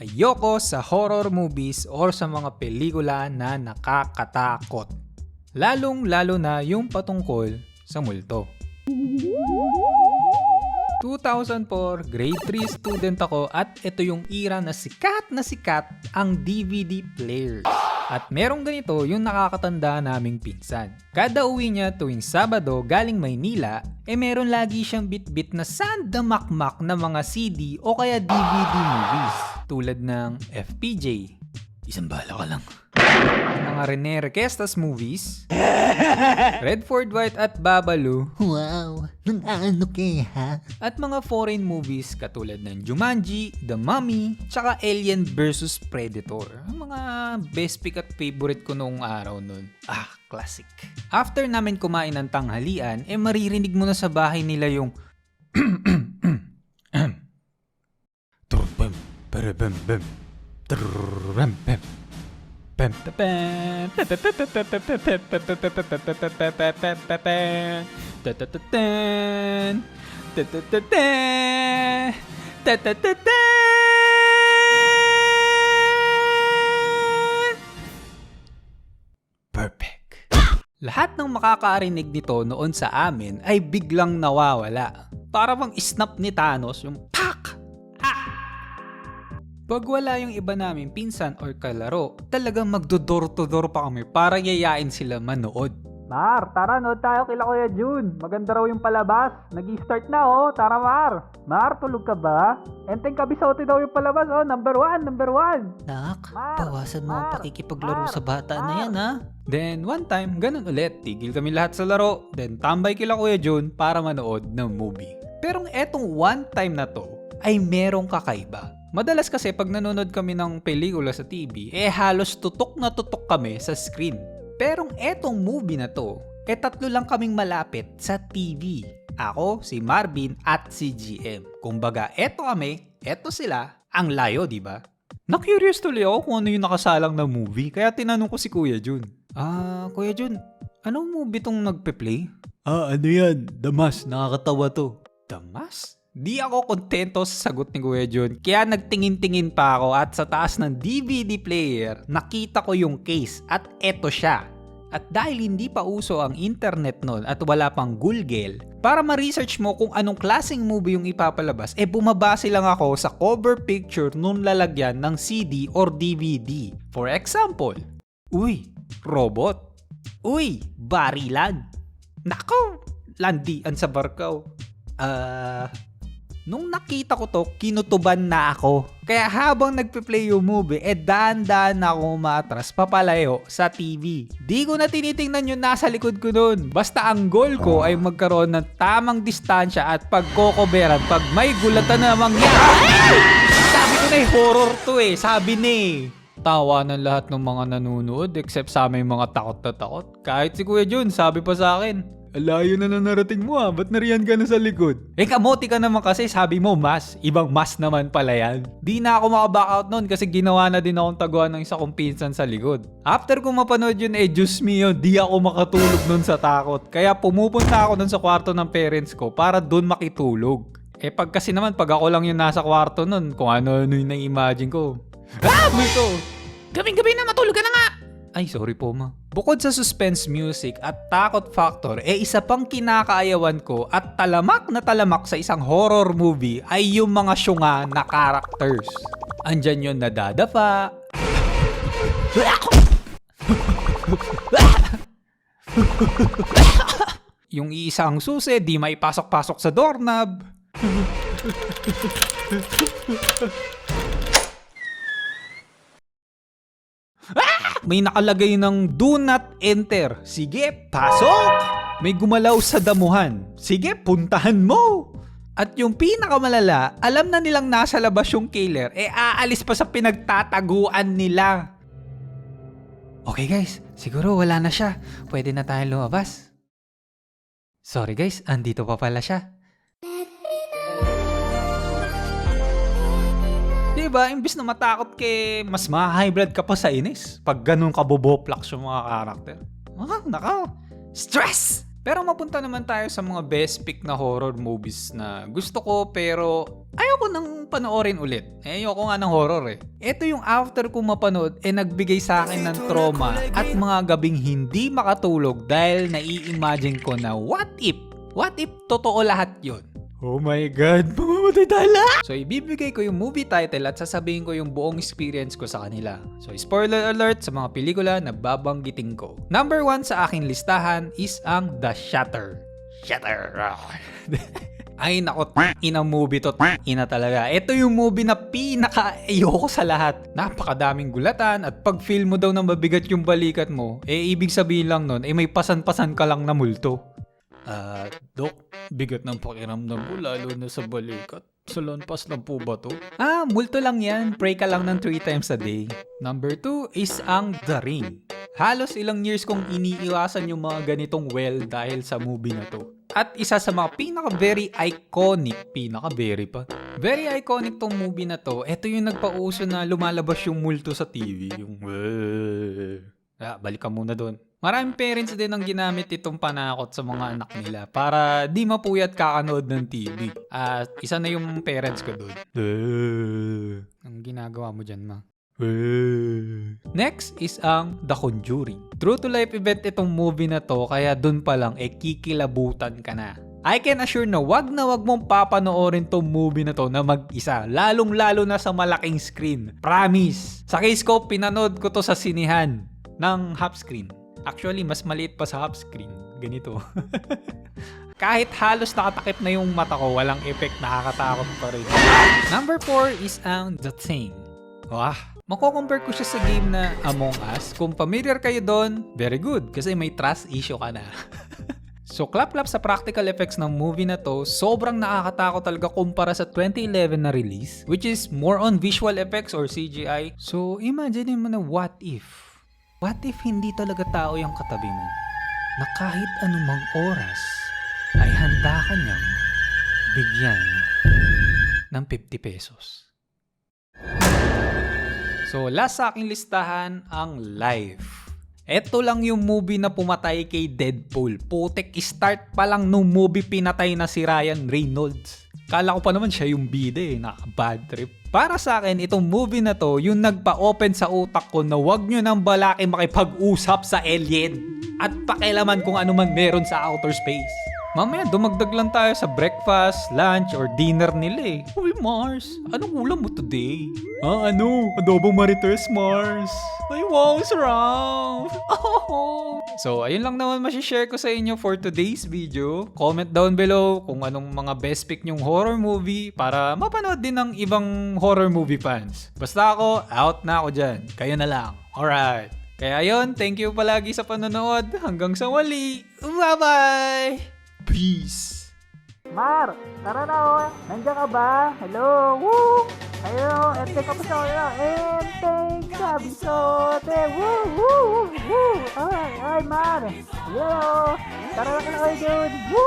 Ayoko sa horror movies or sa mga pelikula na nakakatakot. Lalong lalo na yung patungkol sa multo. 2004, grade 3 student ako at ito yung era na sikat na sikat ang DVD player. At merong ganito yung nakakatanda naming pinsan. Kada uwi niya tuwing Sabado galing Maynila, eh meron lagi siyang bit-bit na sandamakmak na mga CD o kaya DVD movies. Tulad ng FPJ. Isang bala ka lang. Mga Rene Requestas movies. Redford White at Babalu. Wow, nanalo kaya? At mga foreign movies katulad ng Jumanji, The Mummy, tsaka Alien vs Predator. Ang mga best pick at favorite ko noong araw nun. Ah, classic. After namin kumain ng tanghalian, eh maririnig mo na sa bahay nila yung Perfect. Lahat ng makakarinig nito noon sa amin ay biglang nawawala. Para bang snap ni Thanos yung pak! Pag wala yung iba namin pinsan or kalaro, talagang magdodor to door pa kami para yayain sila manood. Mar, tara nood tayo kila Kuya June. Maganda raw yung palabas. nag start na oh. Tara Mar. Mar, tulog ka ba? Enteng kabisote daw yung palabas oh. Number one, number one. Nak, Mar, bawasan mo ang Mar, pakikipaglaro Mar, sa bata na Mar. yan ha. Then one time, ganun ulit. Tigil kami lahat sa laro. Then tambay kila Kuya June para manood ng movie. Pero etong one time na to ay merong kakaiba. Madalas kasi pag nanonood kami ng pelikula sa TV, eh halos tutok na tutok kami sa screen. Pero etong movie na to, eh tatlo lang kaming malapit sa TV. Ako, si Marvin at si GM. Kumbaga, eto kami, eto sila, ang layo, di ba? Na-curious tuloy ako kung ano yung nakasalang na movie, kaya tinanong ko si Kuya Jun. Ah, Kuya Jun, anong movie tong nagpe-play? Ah, ano yan? The Mask, nakakatawa to. The Mask? Di ako kontento sa sagot ni Kuya Jun, kaya nagtingin-tingin pa ako at sa taas ng DVD player, nakita ko yung case at eto siya. At dahil hindi pa uso ang internet noon at wala pang Google, para ma-research mo kung anong klaseng movie yung ipapalabas, eh bumabase lang ako sa cover picture nung lalagyan ng CD or DVD. For example, Uy, robot. Uy, barilan. Nako, landian sa barkaw. Ah, nung nakita ko to, kinutuban na ako. Kaya habang nagpe-play yung movie, eh daan-daan na ako umatras papalayo sa TV. Di ko na tinitingnan yung nasa likod ko nun. Basta ang goal ko ay magkaroon ng tamang distansya at pagkokoberan pag may gulatan na mangyari. Sabi ko na eh, horror to eh. Sabi ni eh. Tawa ng lahat ng mga nanonood except sa aming mga takot na takot. Kahit si Kuya Jun, sabi pa sa akin, Alayo na na narating mo ah, ba't nariyan ka na sa likod? Eh kamote ka naman kasi sabi mo mas, ibang mas naman pala yan. Di na ako makaback out nun kasi ginawa na din akong taguan ng isa kong pinsan sa likod. After ko mapanood yun eh, Diyos mio, di ako makatulog nun sa takot. Kaya pumupunta ako nun sa kwarto ng parents ko para dun makitulog. Eh pag kasi naman, pag ako lang yung nasa kwarto nun, kung ano-ano yung na-imagine ko. Ah, multo! Gabing-gabi na, matulog ka na nga! Ay, sorry po ma. Bukod sa suspense music at takot factor, eh isa pang kinakaayawan ko at talamak na talamak sa isang horror movie ay yung mga syunga na characters. Andyan yung nadadapa. yung iisang susi, di maipasok-pasok sa doorknob. May nakalagay ng do not enter. Sige, pasok! May gumalaw sa damuhan. Sige, puntahan mo! At yung pinakamalala, alam na nilang nasa labas yung killer, eh aalis pa sa pinagtataguan nila. Okay guys, siguro wala na siya. Pwede na tayo lumabas. Sorry guys, andito pa pala siya. Diba, imbis na matakot ke, mas ma-high blood ka pa sa inis. Pag ganun ka boboplax yung mga karakter. Ah, nakaw. Stress! Pero mapunta naman tayo sa mga best pick na horror movies na gusto ko pero ayoko nang panoorin ulit. Eh, ayoko nga ng horror eh. Ito yung after ko mapanood eh nagbigay sa akin ng trauma at mga gabing hindi makatulog dahil nai-imagine ko na what if? What if totoo lahat yon? Oh my God, mamamatay tayo lahat! So, ibibigay ko yung movie title at sasabihin ko yung buong experience ko sa kanila. So, spoiler alert sa mga pelikula na babanggitin ko. Number one sa aking listahan is ang The Shatter. Shatter. Ay nako, ina movie to, ina talaga. Ito yung movie na pinaka ayoko sa lahat. Napakadaming gulatan at pag feel mo daw na mabigat yung balikat mo, eh ibig sabihin lang nun, eh may pasan-pasan ka lang na multo. Ah, Dok, bigat ng pakiramdam ko lalo na sa balikat. Sa lampas lang po ba to? Ah, multo lang yan. Pray ka lang ng 3 times a day. Number 2 is ang The Ring. Halos ilang years kong iniiwasan yung mga ganitong well dahil sa movie na to. At isa sa mga pinaka very iconic, pinaka very pa. Very iconic tong movie na to. Ito yung nagpauso na lumalabas yung multo sa TV. Yung Ah, balik ka muna doon. Maraming parents din ang ginamit itong panakot sa mga anak nila para di mapuyat kakanood ng TV. At isa na yung parents ko doon. Ang ginagawa mo dyan, ma? Next is ang The Conjuring. True to life event itong movie na to kaya dun pa lang eh kikilabutan ka na. I can assure na wag na wag mong papanoorin tong movie na to na mag-isa. Lalong lalo na sa malaking screen. Promise! Sa case ko, pinanood ko to sa sinihan ng half screen. Actually, mas maliit pa sa half screen. Ganito. Kahit halos nakatakip na yung mata ko, walang effect, nakakatakot pa rin. Number 4 is ang The Thing. Wah, Mako-compare ko siya sa game na Among Us. Kung familiar kayo doon, very good kasi may trust issue ka na. so clap-clap sa practical effects ng movie na to, sobrang nakakatakot talaga kumpara sa 2011 na release, which is more on visual effects or CGI. So imagine mo na what if? What if hindi talaga tao yung katabi mo? Na kahit anumang oras ay handa ka niyang bigyan ng 50 pesos. So, last sa aking listahan, ang Life. Ito lang yung movie na pumatay kay Deadpool. Putek, start pa lang nung movie pinatay na si Ryan Reynolds. Kala ko pa naman siya yung bida eh, nakaka-bad trip. Para sa akin, itong movie na to, yung nagpa-open sa utak ko na wag nyo nang balaki makipag-usap sa alien at pakialaman kung ano man meron sa outer space. Mamaya, dumagdag lang tayo sa breakfast, lunch, or dinner nila eh. Uy, Mars, anong ulam mo today? Ah, ano? Adobong marites, Mars. Ay, wow, sarap! Oh. So, ayun lang naman masishare ko sa inyo for today's video. Comment down below kung anong mga best pick nyong horror movie para mapanood din ng ibang horror movie fans. Basta ako, out na ako dyan. Kayo na lang. Alright. Kaya ayun, thank you palagi sa panonood. Hanggang sa wali. Bye-bye! Peace! Mar, tara na oh. Nandiyan ka ba? Hello? Woo! Ayun, ente ka pa sa oyo. Ente ka bisote. Woo! Woo! Woo! Ay, ay, Mar. Yo! Tara na ka na kayo, dude. Woo!